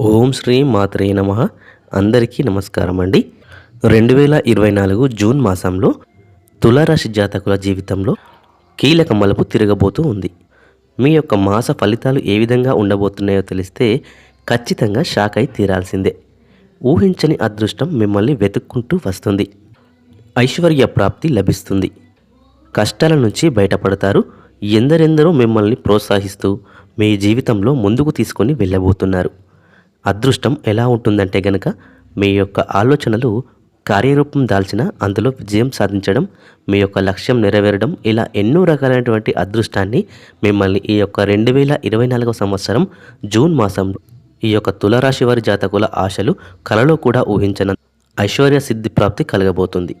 ఓం శ్రీ మాత్రే నమ. అందరికీ నమస్కారం అండి. రెండు వేల ఇరవై నాలుగు జూన్ మాసంలో తులారాశి జాతకుల జీవితంలో కీలక మలుపు తిరగబోతూ ఉంది. మీ యొక్క మాస ఫలితాలు ఏ విధంగా ఉండబోతున్నాయో తెలిస్తే ఖచ్చితంగా షాక్ అయి తీరాల్సిందే. ఊహించని అదృష్టం మిమ్మల్ని వెతుక్కుంటూ వస్తుంది. ఐశ్వర్య ప్రాప్తి లభిస్తుంది. కష్టాల నుంచి బయటపడతారు. ఎందరెందరో మిమ్మల్ని ప్రోత్సహిస్తూ మీ జీవితంలో ముందుకు తీసుకొని వెళ్ళబోతున్నారు. అదృష్టం ఎలా ఉంటుందంటే గనక మీ యొక్క ఆలోచనలు కార్యరూపం దాల్చిన అందులో విజయం సాధించడం మీ యొక్క లక్ష్యం నెరవేరడం ఇలా ఎన్నో రకాలైనటువంటి అదృష్టాన్ని మిమ్మల్ని ఈ యొక్క రెండు వేల ఇరవై నాలుగవ సంవత్సరం జూన్ మాసంలో ఈ యొక్క తులరాశి వారి జాతకుల ఆశలు కలలో కూడా ఊహించిన ఐశ్వర్య సిద్ధి ప్రాప్తి కలగబోతుంది.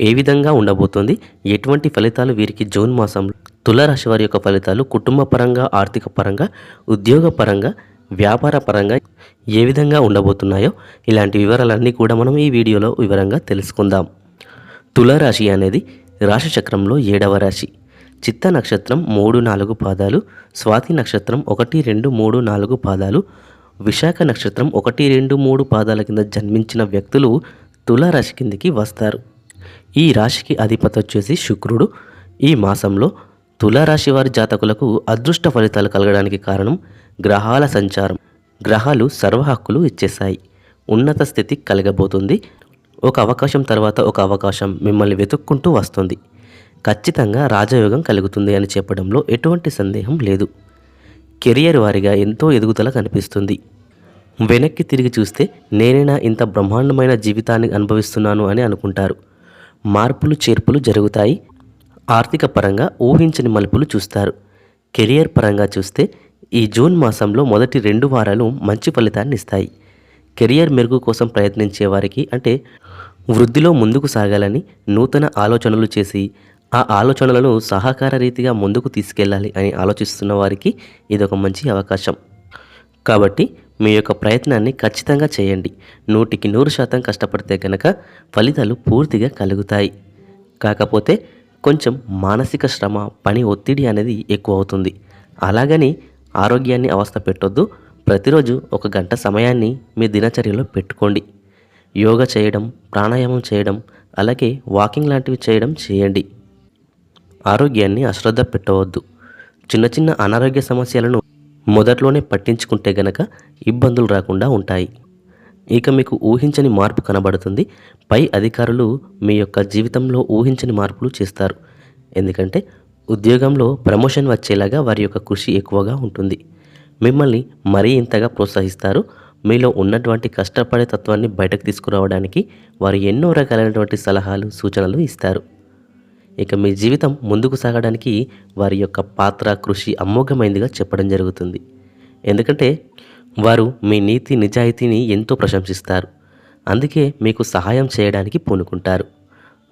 ఏ విధంగా ఉండబోతుంది? ఎటువంటి ఫలితాలు వీరికి జూన్ మాసంలో తులరాశి వారి యొక్క ఫలితాలు కుటుంబ పరంగా ఆర్థిక పరంగా ఉద్యోగ పరంగా వ్యాపార పరంగా ఏ విధంగా ఉండబోతున్నాయో ఇలాంటి వివరాలన్నీ కూడా మనం ఈ వీడియోలో వివరంగా తెలుసుకుందాం. తులారాశి అనేది రాశి చక్రంలో ఏడవ రాశి. చిత్త నక్షత్రం మూడు నాలుగు పాదాలు స్వాతి నక్షత్రం ఒకటి రెండు మూడు నాలుగు పాదాలు విశాఖ నక్షత్రం ఒకటి రెండు మూడు పాదాల కింద జన్మించిన వ్యక్తులు తులారాశి కిందికి వస్తారు. ఈ రాశికి అధిపతి వచ్చేసి శుక్రుడు. ఈ మాసంలో తులారాశి వారి జాతకులకు అదృష్ట ఫలితాలు కలగడానికి కారణం గ్రహాల సంచారం. గ్రహాలు సర్వ హక్కులు ఇచ్చేశాయి. ఉన్నత స్థితి కలగబోతుంది. ఒక అవకాశం తర్వాత ఒక అవకాశం మిమ్మల్ని వెతుక్కుంటూ వస్తుంది. ఖచ్చితంగా రాజయోగం కలుగుతుంది అని చెప్పడంలో ఎటువంటి సందేహం లేదు. కెరియర్ వారిగా ఎంతో ఎదుగుదల కనిపిస్తుంది. వెనక్కి తిరిగి చూస్తే నేనైనా ఇంత బ్రహ్మాండమైన జీవితాన్ని అనుభవిస్తున్నాను అని అనుకుంటారు. మార్పులు చేర్పులు జరుగుతాయి. ఆర్థిక పరంగా ఊహించని మలుపులు చూస్తారు. కెరియర్ పరంగా చూస్తే ఈ జూన్ మాసంలో మొదటి రెండు వారాలు మంచి ఫలితాన్ని ఇస్తాయి. కెరియర్ మెరుగు కోసం ప్రయత్నించే వారికి అంటే వృద్ధిలో ముందుకు సాగాలని నూతన ఆలోచనలు చేసి ఆ ఆలోచనలను సహకార రీతిగా ముందుకు తీసుకెళ్ళాలి అని ఆలోచిస్తున్న వారికి ఇదొక మంచి అవకాశం. కాబట్టి మీ యొక్క ప్రయత్నాన్ని ఖచ్చితంగా చేయండి. నూటికి నూరు శాతం కష్టపడితే కనుక ఫలితాలు పూర్తిగా కలుగుతాయి. కాకపోతే కొంచెం మానసిక శ్రమ పని ఒత్తిడి అనేది ఎక్కువ అవుతుంది అలాగని ఆరోగ్యాన్ని అవస్థ పెట్టొద్దు. ప్రతిరోజు ఒక గంట సమయాన్ని మీ దినచర్యలో పెట్టుకోండి. యోగా చేయడం ప్రాణాయామం చేయడం అలాగే వాకింగ్ లాంటివి చేయడం చేయండి. ఆరోగ్యాన్ని అశ్రద్ధ పెట్టవద్దు. చిన్న చిన్న అనారోగ్య సమస్యలను మొదట్లోనే పట్టించుకుంటే గనక ఇబ్బందులు రాకుండా ఉంటాయి. ఇక మీకు ఊహించని మార్పు కనబడుతుంది. పై అధికారులు మీ యొక్క జీవితంలో ఊహించని మార్పులు చేస్తారు. ఎందుకంటే ఉద్యోగంలో ప్రమోషన్ వచ్చేలాగా వారి యొక్క కృషి ఎక్కువగా ఉంటుంది. మిమ్మల్ని మరీ ఇంతగా ప్రోత్సహిస్తారు. మీలో ఉన్నటువంటి కష్టపడే తత్వాన్ని బయటకు తీసుకురావడానికి వారు ఎన్నో రకాలైనటువంటి సలహాలు సూచనలు ఇస్తారు. ఇక మీ జీవితం ముందుకు సాగడానికి వారి యొక్క పాత్ర కృషి అమోఘమైందిగా చెప్పడం జరుగుతుంది. ఎందుకంటే వారు మీ నీతి నిజాయితీని ఎంతో ప్రశంసిస్తారు. అందుకే మీకు సహాయం చేయడానికి పూనుకుంటారు.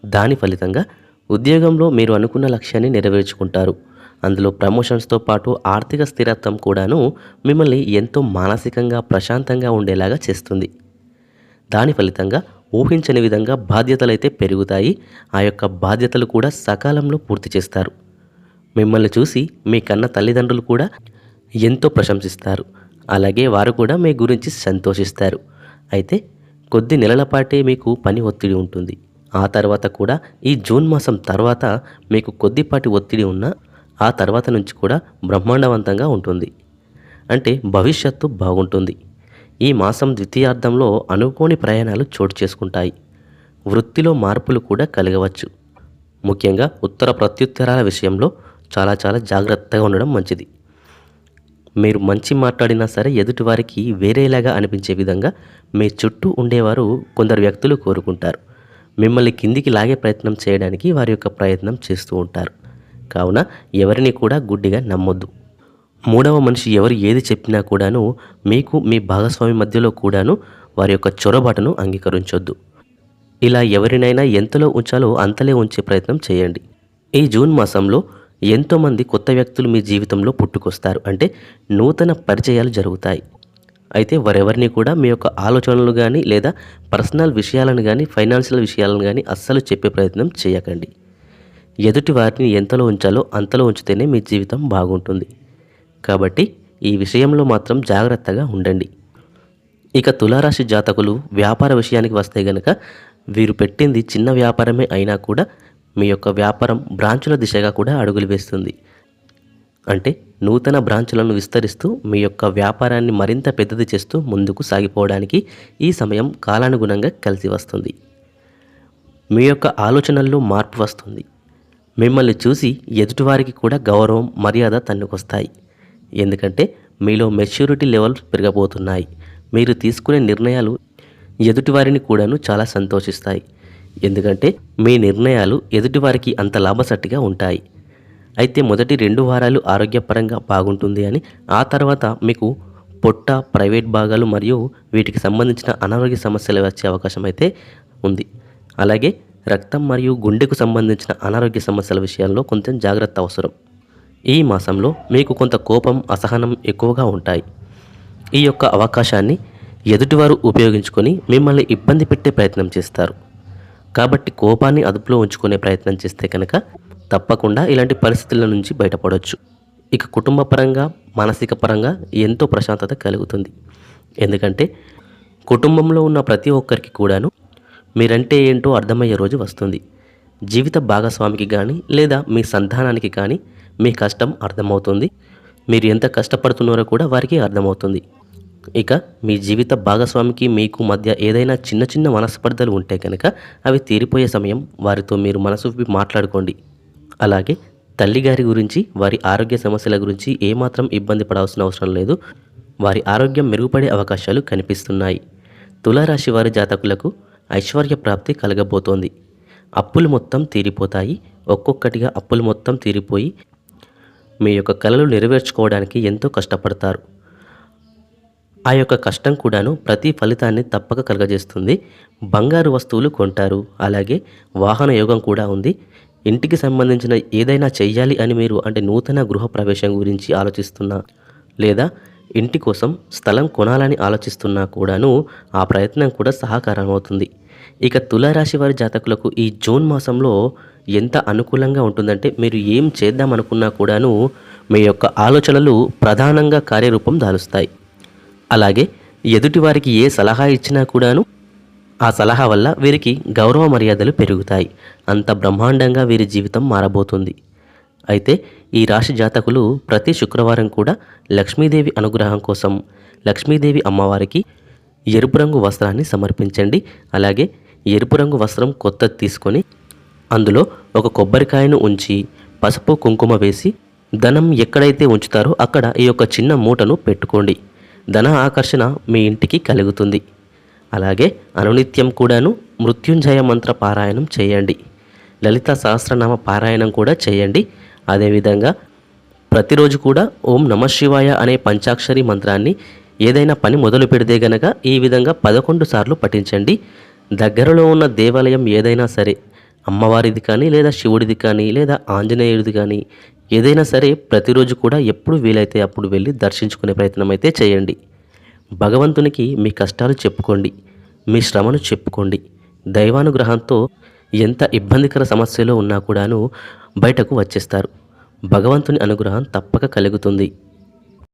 దాని ఫలితంగా ఉద్యోగంలో మీరు అనుకున్న లక్ష్యాన్ని నెరవేర్చుకుంటారు. అందులో ప్రమోషన్స్తో పాటు ఆర్థిక స్థిరత్వం కూడాను మిమ్మల్ని ఎంతో మానసికంగా ప్రశాంతంగా ఉండేలాగా చేస్తుంది. దాని ఫలితంగా ఊహించని విధంగా బాధ్యతలైతే పెరుగుతాయి. ఆ యొక్క బాధ్యతలు కూడా సకాలంలో పూర్తి చేస్తారు. మిమ్మల్ని చూసి మీ కన్న తల్లిదండ్రులు కూడా ఎంతో ప్రశంసిస్తారు. అలాగే వారు కూడా మీ గురించి సంతోషిస్తారు. అయితే కొద్ది నెలల పాటే మీకు పని ఒత్తిడి ఉంటుంది. ఆ తర్వాత కూడా ఈ జూన్ మాసం తర్వాత మీకు కొద్దిపాటి ఒత్తిడి ఉన్నా ఆ తర్వాత నుంచి కూడా బ్రహ్మాండవంతంగా ఉంటుంది. అంటే భవిష్యత్తు బాగుంటుంది. ఈ మాసం ద్వితీయార్థంలో అనుకోని ప్రయాణాలు చోటు చేసుకుంటాయి. వృత్తిలో మార్పులు కూడా కలగవచ్చు. ముఖ్యంగా ఉత్తర ప్రత్యుత్తరాల విషయంలో చాలా చాలా జాగ్రత్తగా ఉండడం మంచిది. మీరు మంచి మాట్లాడినా సరే ఎదుటివారికి వేరేలాగా అనిపించే విధంగా మీ చుట్టూ ఉండేవారు కొందరు వ్యక్తులు కోరుకుంటారు. మిమ్మల్ని కిందికి లాగే ప్రయత్నం చేయడానికి వారి యొక్క ప్రయత్నం చేస్తూ ఉంటారు. కావున ఎవరిని కూడా గుడ్డిగా నమ్మొద్దు. మూడవ మనిషి ఎవరు ఏది చెప్పినా కూడాను మీకు మీ భాగస్వామి మధ్యలో కూడాను వారి యొక్క చొరబాటును అంగీకరించొద్దు. ఇలా ఎవరినైనా ఎంతలో ఉంచాలో అంతలే ఉంచే ప్రయత్నం చేయండి. ఈ జూన్ మాసంలో ఎంతోమంది కొత్త వ్యక్తులు మీ జీవితంలో పుట్టుకొస్తారు. అంటే నూతన పరిచయాలు జరుగుతాయి. అయితే వారెవరిని కూడా మీ యొక్క ఆలోచనలు కానీ లేదా పర్సనల్ విషయాలను కానీ ఫైనాన్షియల్ విషయాలను కానీ అస్సలు చెప్పే ప్రయత్నం చేయకండి. ఎదుటి వారిని ఎంతలో ఉంచాలో అంతలో ఉంచితేనే మీ జీవితం బాగుంటుంది. కాబట్టి ఈ విషయంలో మాత్రం జాగ్రత్తగా ఉండండి. ఇక తులారాశి జాతకులు వ్యాపార విషయానికి వస్తే గనక వీరు పెట్టింది చిన్న వ్యాపారమే అయినా కూడా మీ యొక్క వ్యాపారం బ్రాంచుల దిశగా కూడా అడుగులు వేస్తుంది. అంటే నూతన బ్రాంచులను విస్తరిస్తూ మీ యొక్క వ్యాపారాన్ని మరింత పెద్దది చేస్తూ ముందుకు సాగిపోవడానికి ఈ సమయం కాలానుగుణంగా కలిసి వస్తుంది. మీ యొక్క ఆలోచనల్లో మార్పు వస్తుంది. మిమ్మల్ని చూసి ఎదుటివారికి కూడా గౌరవం మర్యాద తన్నుకొస్తాయి. ఎందుకంటే మీలో మెచ్యూరిటీ లెవెల్ పెరగబోతున్నాయి మీరు తీసుకునే నిర్ణయాలు ఎదుటివారిని కూడాను చాలా సంతోషిస్తాయి. ఎందుకంటే మీ నిర్ణయాలు ఎదుటివారికి అంత లాభసట్టిగా ఉంటాయి. అయితే మొదటి రెండు వారాలు ఆరోగ్యపరంగా బాగుంటుంది అని ఆ తర్వాత మీకు పొట్ట ప్రైవేట్ భాగాలు మరియు వీటికి సంబంధించిన అనారోగ్య సమస్యలు వచ్చే అవకాశం అయితే ఉంది. అలాగే రక్తం మరియు గుండెకు సంబంధించిన అనారోగ్య సమస్యల విషయంలో కొంచెం జాగ్రత్త అవసరం. ఈ మాసంలో మీకు కొంత కోపం అసహనం ఎక్కువగా ఉంటాయి. ఈ యొక్క అవకాశాన్ని ఎదుటివారు ఉపయోగించుకొని మిమ్మల్ని ఇబ్బంది పెట్టే ప్రయత్నం చేస్తారు. కాబట్టి కోపాన్ని అదుపులో ఉంచుకునే ప్రయత్నం చేస్తే కనుక తప్పకుండా ఇలాంటి పరిస్థితుల నుంచి బయటపడవచ్చు ఇక కుటుంబ పరంగా మానసిక పరంగా ఎంతో ప్రశాంతత కలుగుతుంది. ఎందుకంటే కుటుంబంలో ఉన్న ప్రతి ఒక్కరికి కూడాను మీరంటే ఏంటో అర్థమయ్యే రోజు వస్తుంది. జీవిత భాగస్వామికి కానీ లేదా మీ సంతానానికి కానీ మీ కష్టం అర్థమవుతుంది. మీరు ఎంత కష్టపడుతున్నారో కూడా వారికి అర్థమవుతుంది. ఇక మీ జీవిత భాగస్వామికి మీకు మధ్య ఏదైనా చిన్న చిన్న మనస్పర్ధలు ఉంటే కనుక అవి తీరిపోయే సమయం వారితో మీరు మనసు మాట్లాడుకోండి. అలాగే తల్లిగారి గురించి వారి ఆరోగ్య సమస్యల గురించి ఏమాత్రం ఇబ్బంది పడాల్సిన అవసరం లేదు. వారి ఆరోగ్యం మెరుగుపడే అవకాశాలు కనిపిస్తున్నాయి. తులారాశి వారి జాతకులకు ఐశ్వర్య ప్రాప్తి కలగబోతోంది. అప్పులు మొత్తం తీరిపోతాయి. ఒక్కొక్కటిగా అప్పులు మొత్తం తీరిపోయి మీ యొక్క కలలు నెరవేర్చుకోవడానికి ఎంతో కష్టపడతారు. ఆ యొక్క కష్టం కూడాను ప్రతి ఫలితాన్ని తప్పక కలగజేస్తుంది. బంగారు వస్తువులు కొంటారు. అలాగే వాహన యోగం కూడా ఉంది. ఇంటికి సంబంధించిన ఏదైనా చెయ్యాలి అని మీరు అంటే నూతన గృహ ప్రవేశం గురించి ఆలోచిస్తున్నా లేదా ఇంటి కోసం స్థలం కొనాలని ఆలోచిస్తున్నా కూడాను ఆ ప్రయత్నం కూడా సహకారం అవుతుంది ఇక తులారాశి వారి జాతకులకు ఈ జూన్ మాసంలో ఎంత అనుకూలంగా ఉంటుందంటే మీరు ఏం చేద్దాం అనుకున్నా కూడాను మీ యొక్క ఆలోచనలు ప్రధానంగా కార్యరూపం దాలుస్తాయి. అలాగే ఎదుటివారికి ఏ సలహా ఇచ్చినా కూడాను ఆ సలహా వల్ల వీరికి గౌరవ మర్యాదలు పెరుగుతాయి. అంత బ్రహ్మాండంగా వీరి జీవితం మారబోతుంది. అయితే ఈ రాశి జాతకులు ప్రతి శుక్రవారం కూడా లక్ష్మీదేవి అనుగ్రహం కోసం లక్ష్మీదేవి అమ్మవారికి ఎరుపు రంగు వస్త్రాన్ని సమర్పించండి. అలాగే ఎరుపు రంగు వస్త్రం కొత్తది తీసుకొని అందులో ఒక కొబ్బరికాయను ఉంచి పసుపు కుంకుమ వేసి ధనం ఎక్కడైతే ఉంచుతారో అక్కడ ఈ యొక్క చిన్న మూటను పెట్టుకోండి. ధన ఆకర్షణ మీ ఇంటికి కలుగుతుంది. అలాగే అనునిత్యం కూడాను మృత్యుంజయ మంత్ర పారాయణం చేయండి. లలిత సహస్రనామ పారాయణం కూడా చేయండి. అదేవిధంగా ప్రతిరోజు కూడా ఓం నమ శివాయ అనే పంచాక్షరి మంత్రాన్ని ఏదైనా పని మొదలు పెడితే గనక ఈ విధంగా పదకొండు సార్లు పఠించండి. దగ్గరలో ఉన్న దేవాలయం ఏదైనా సరే అమ్మవారిది కానీ లేదా శివుడిది కానీ లేదా ఆంజనేయుడిది కానీ ఏదైనా సరే ప్రతిరోజు కూడా ఎప్పుడు వీలైతే అప్పుడు వెళ్ళి దర్శించుకునే ప్రయత్నం అయితే చేయండి. భగవంతునికి మీ కష్టాలు చెప్పుకోండి మీ శ్రమను చెప్పుకోండి. దైవానుగ్రహంతో ఎంత ఇబ్బందికర సమస్యలో ఉన్నా కూడాను బయటకు వచ్చేస్తారు. భగవంతుని అనుగ్రహం తప్పక కలుగుతుంది.